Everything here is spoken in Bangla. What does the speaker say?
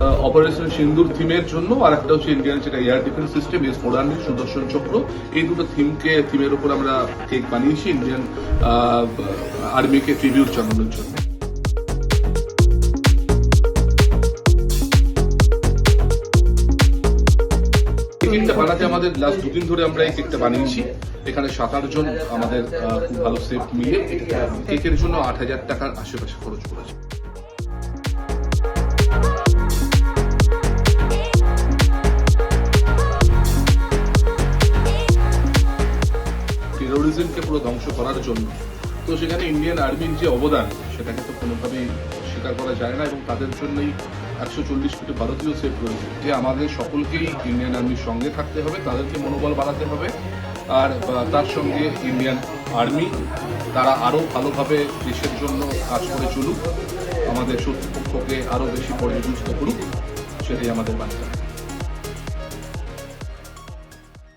অপারেশন সিন্দুর থিমের জন্য আর একটা হচ্ছে ইন্ডিয়ান যেটা air defence system S four hundred Sudarshan Chakra. এই দুটো থিমকে থিমের উপর আমরা কেক বানিয়েছি ইন্ডিয়ান আর্মিকে ট্রিবিউট জানানোর জন্য। কেকটা বানাতে আমাদের লাস্ট দুদিন ধরে আমরা এই কেকটা বানিয়েছি। এখানে সাত আট জন আমাদের খুব ভালো সেফ মিলে। কেকের জন্য আট হাজার টাকার আশেপাশে খরচ করেছে। টেরোরিজমকে পুরো ধ্বংস করার জন্য। তো সেখানে ইন্ডিয়ান আর্মির যে অবদান, সেটাকে তো কোনোভাবেই স্বীকার করা যায় না এবং তাদের জন্যই একশো চল্লিশ কোটি ভারতীয় সেফ রয়েছে। যে আমাদের সকলকেই ইন্ডিয়ান আর্মির সঙ্গে থাকতে হবে, তাদেরকে মনোবল বাড়াতে হবে। আর তার সঙ্গে ইন্ডিয়ান আর্মি তারা আরও ভালোভাবে দেশের জন্য কাজ করে চলুক, আমাদের শত্রুপক্ষকে আরও বেশি পর্যদুস্ত করুক, সেটাই আমাদের বার্তা।